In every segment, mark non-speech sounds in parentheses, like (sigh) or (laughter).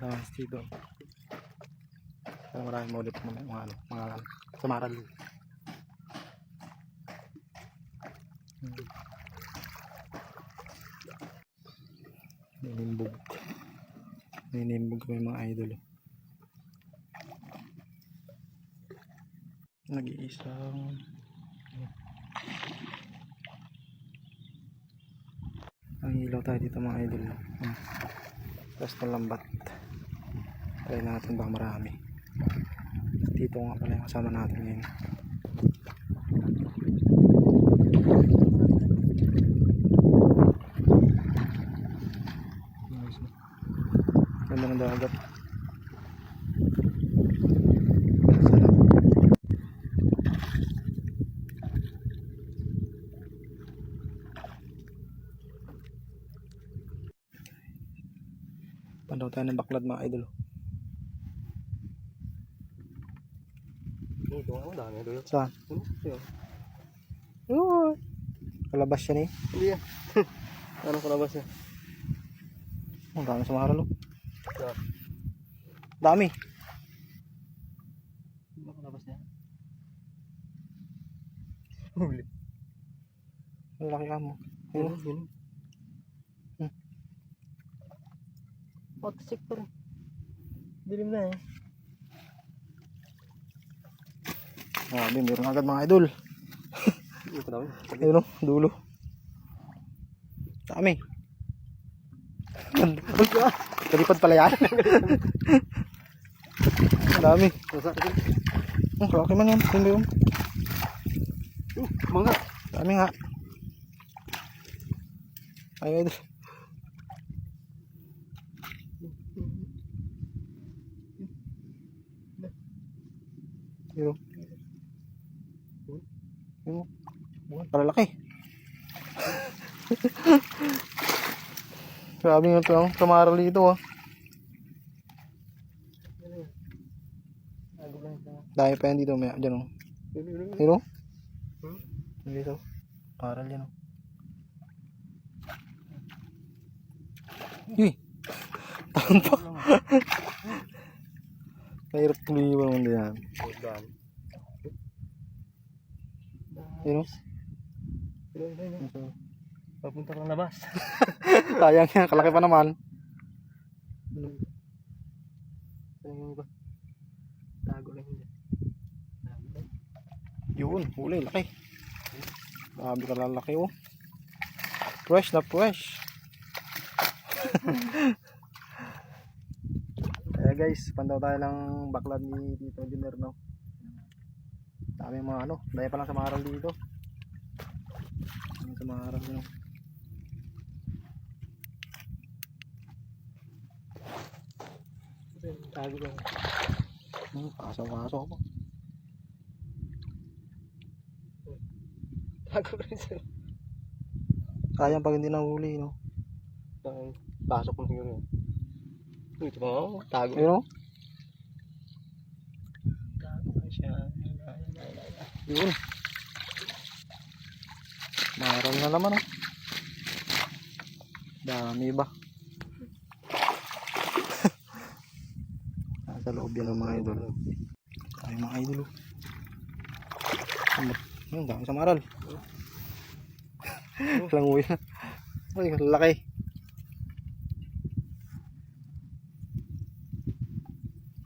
Guys, dito. Pero maraming ulit mga, mga, ano, mga samaral. Hmm. Ninimbog. Ninimbog kami mga idol. oh. Nag-iisang ang ilaw tayo dito mga idol. Hmm. Tapos nalambat. Try natin baka marami. Dito nga pala yung kasama natin ngayon. Ganda ng dagat. Pandaw tayo ng baklad mga idol. Ito nga, dami yun. Saan? Ano? Oo. Kalabas siya ni. Hindi yan. (laughs) ano kalabas niya? Ang dami sa. Saan? Dami. Ano kalabas niya? Huli. Ang laki ka mo. Yun, yun. Patsik pa rin. Dilim na eh. Grabe, meron agad mga idol. Ito daw. Ayun o, dulo. Dami. Ah, Kalipad pala yan. Ang dami. Ang laki man yan. Hindi yun. Uh, mga. Dami nga. Ay, idol. Yun o. Yun o. Palalaki. Grabe nga ito ang kamaral dito ah. Dahil pa yan dito, may dyan oh. Hmm? Dito. Kamaral yan oh. Uy! (laughs) Taon pa. Mahirap tuliwan mo yan. Oh. Yun oh. Yun, yun. Papunta kang labas. (laughs) Sayang yan, kalaki pa naman. Ayun ba? Tago lang yun. Yun, huli, laki. Grabe ka lalaki oh. Fresh na fresh. (laughs) Kaya guys, pandaw tayo ng baklad ni Tito Junior no. Dami mga ano, dahil pa lang sa maral dito. Sa maral no. Tago lang. Hmm, kaso-kaso ako. Tago rin sila. Sayang pag hindi nahuli no. Pasok mo siguro yun. Ito oh, tago. Yun oh. Tago na siya. Yun. Maral na naman oh. Dami ba? (laughs) Nasa loob yan ng mga idol. Ay mga idol oh. Yun, dami sa maral. (laughs) Langoy na. Ay, ang laki.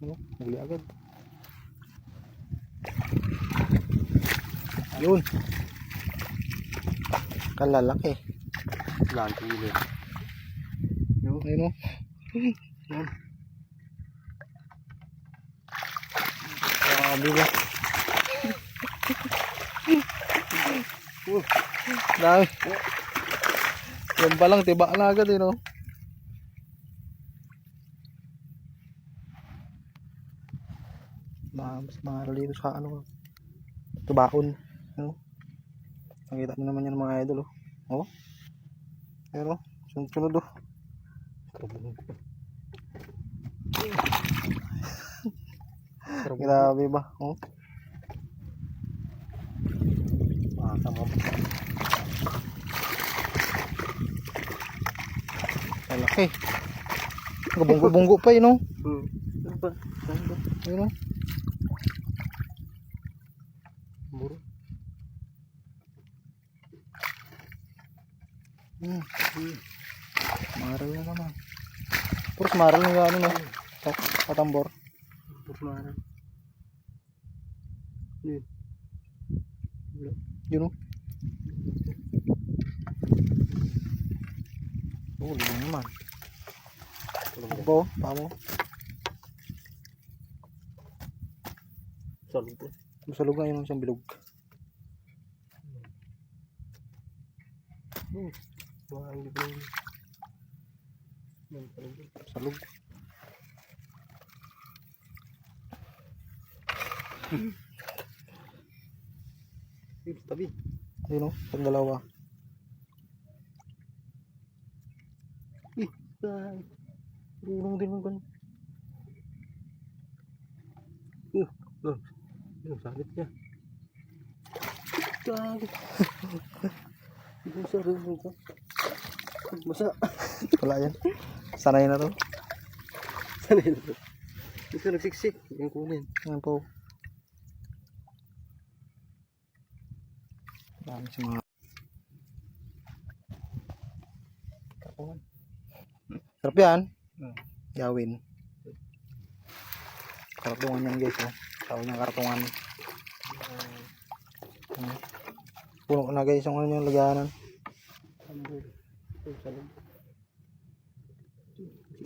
Ano? Huli agad. Yun. Kalalaki. Lang, kilo. Yun, ayun o. Yan. Grabe ba? Uh, Dami. Yan pa lang, tiba na agad eh, no? Mas mahal dito sa ano, tubaon. Ano? Nakita mo naman yan mga idol, oh. Oh. Pero, sunod-sunod, oh. Grabe ba? Oh. Makakama. Lalaki. laki. Gabunggo-bunggo pa yun, oh. Hmm. Ano ba? Ano ba? Ayun, oh. Muro. Hmm. Maral na naman. Puros maral na ano, no? Sa- Katambor. Muro maran. Yun. Yun, oh. Oh, lima naman. Abo, pamo. Salog po. Masalog nga yun ang isang bilog. Hmm. Mga lang. Yan, salog tabi. Yun, oh. Pag dalawa. Ih, ay. Tulong din mo kan. Uh, uh. Yung sakit niya. Sakit. Yung sarili ko. Masa. Wala yan. Sanay na to. Sanay na to. Ito nagsiksik. Yung kunin. Ayan po. Dami sa mga Kakuhan. Sarap yan. Hmm. Gawin. Kartungan yan guys. Oh. Tawag niya kartungan. Puno na guys ang ano yung laganan. Yung.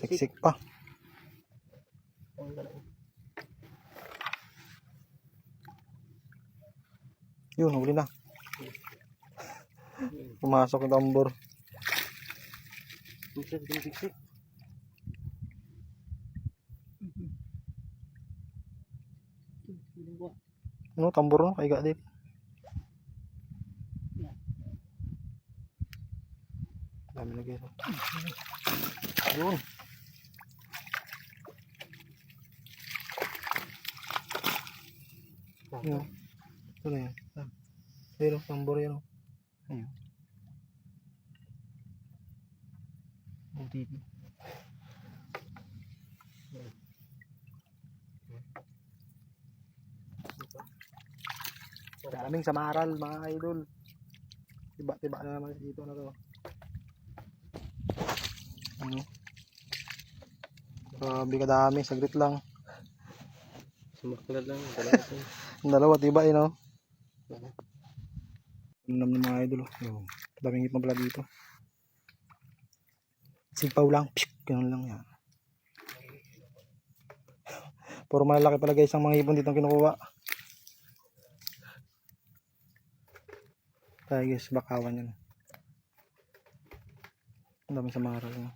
Siksik pa. Galang. Yun, huli na. Pumasok yung tambor. Yung yung siksik. Ano, tambor no? Kaiga din. Dami guys. oh. Yun. Yun. Ito na yan. Ah. Ayun, oh, tambor yan. oh. Ayun. Butiti. Daming samaral mga idol. Tiba-tiba na naman dito na to. Ano? Grabe kadami, saglit lang. Sumaklad lang. Dalawa. Ang (laughs) dalawa, tiba yun oh. Ano naman mga idol. oh. Daming ipon pala dito. Sipaw lang. Pshuk, ganun lang yan. Puro malalaki pala guys ang mga ipon dito ang kinukuha. Tayo guys, bakawan yan. Ang dami sa maral. No?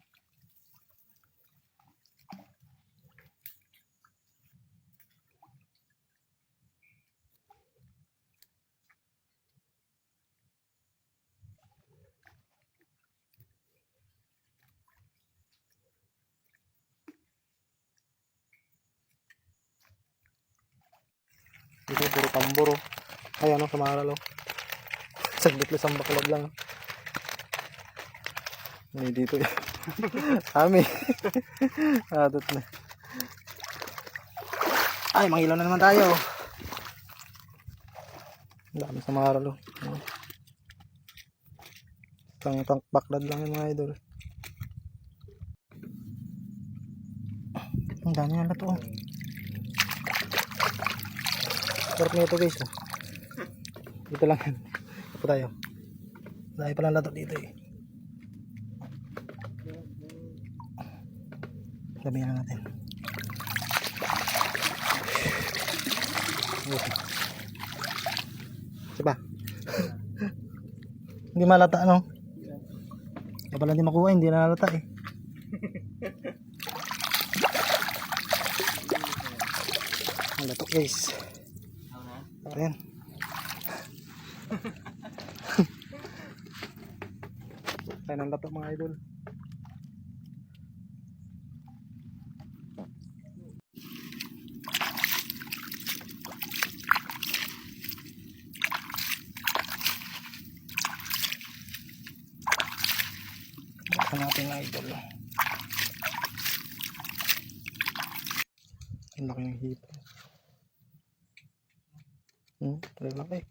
Dito puro tambor oh. Ay ano sa maral oh. Saglit lang isang baklad lang. May dito yan. Ami. Atot na. Ay, mangilaw na naman tayo. Dami sa maral oh. Ano. Isang tank baklad lang yung mga idol. Ang dami na to oh. Sarap nito guys oh. Dito lang yan. Ito tayo. Dahil palang lato dito eh. Gabihan na natin. Diba? (laughs) hindi malata ano? Kaya pala hindi makuha, hindi nalata eh. Ang lato guys. Ayan. (laughs) tayo ng lato mga idol. Buksan natin na idol. Ang laki ng hipo. Hmm, laki.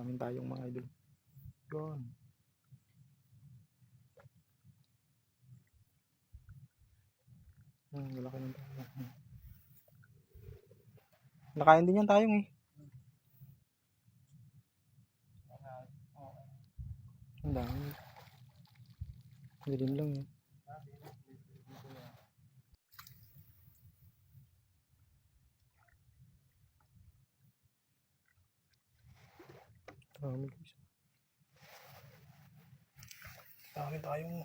Daming tayong mga idol. Yun. Hmm, lalaki ng tayo. Nakain din yan tayong eh. Ang dami. Dilim lang eh. Dami guys. Dami tayong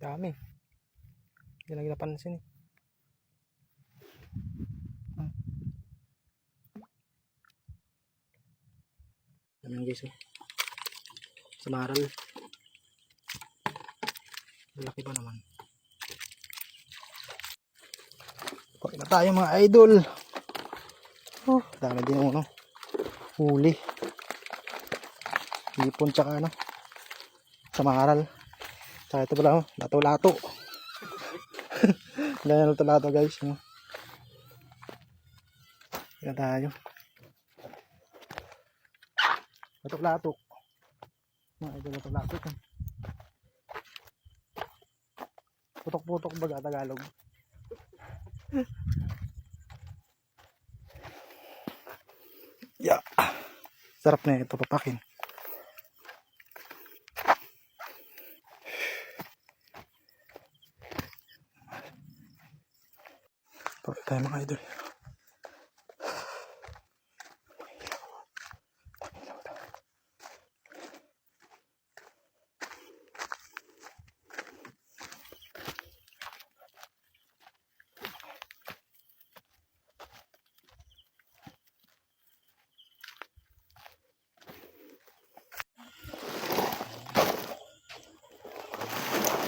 Dami. Hindi lagi napansin eh. Hmm. Dami guys eh. Sa maral. Malaki pa naman. Kuha na tayo mga idol. Oh, dami din uno. Huli. Hipon tsaka ano. Sa maral. Tsaka ito pala oh, lato-lato. (laughs) Ganyan lato-lato guys. No? Kaya tayo. Lato-lato. Mga idol lato-lato. ito. Putok-putok baga Tagalog. Yeah. Sarap na ito papakin. Tayo mga idol.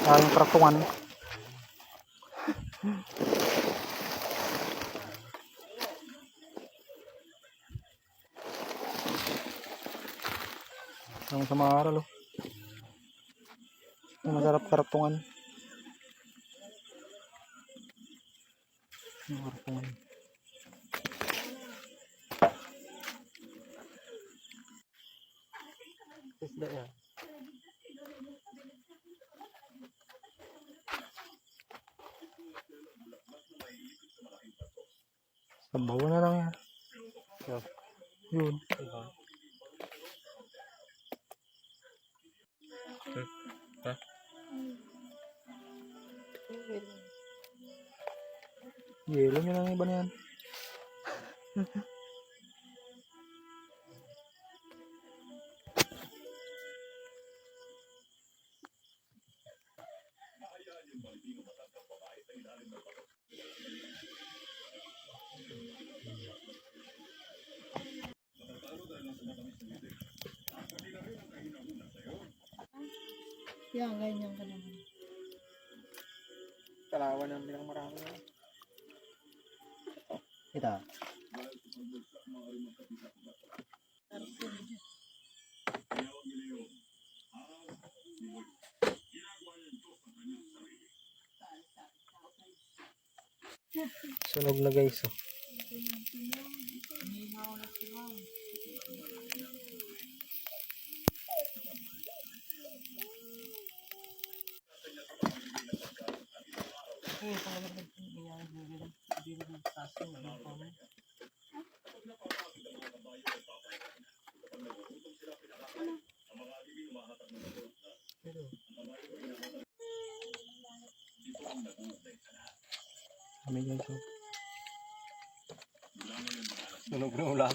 Tayong tratungan. Ang sa mga aral oh. Ang masarap karatungan. Ang karatungan. Isda yan. Sabaw na lang yan. Yeah. Yun. Ha? Yelo nyo lang iba na yan. (laughs) Yan, ganyan ka naman. Kalawan ng bilang marami. Ito. Sunog na guys. Oh. Kami guys. Sunog na ulan.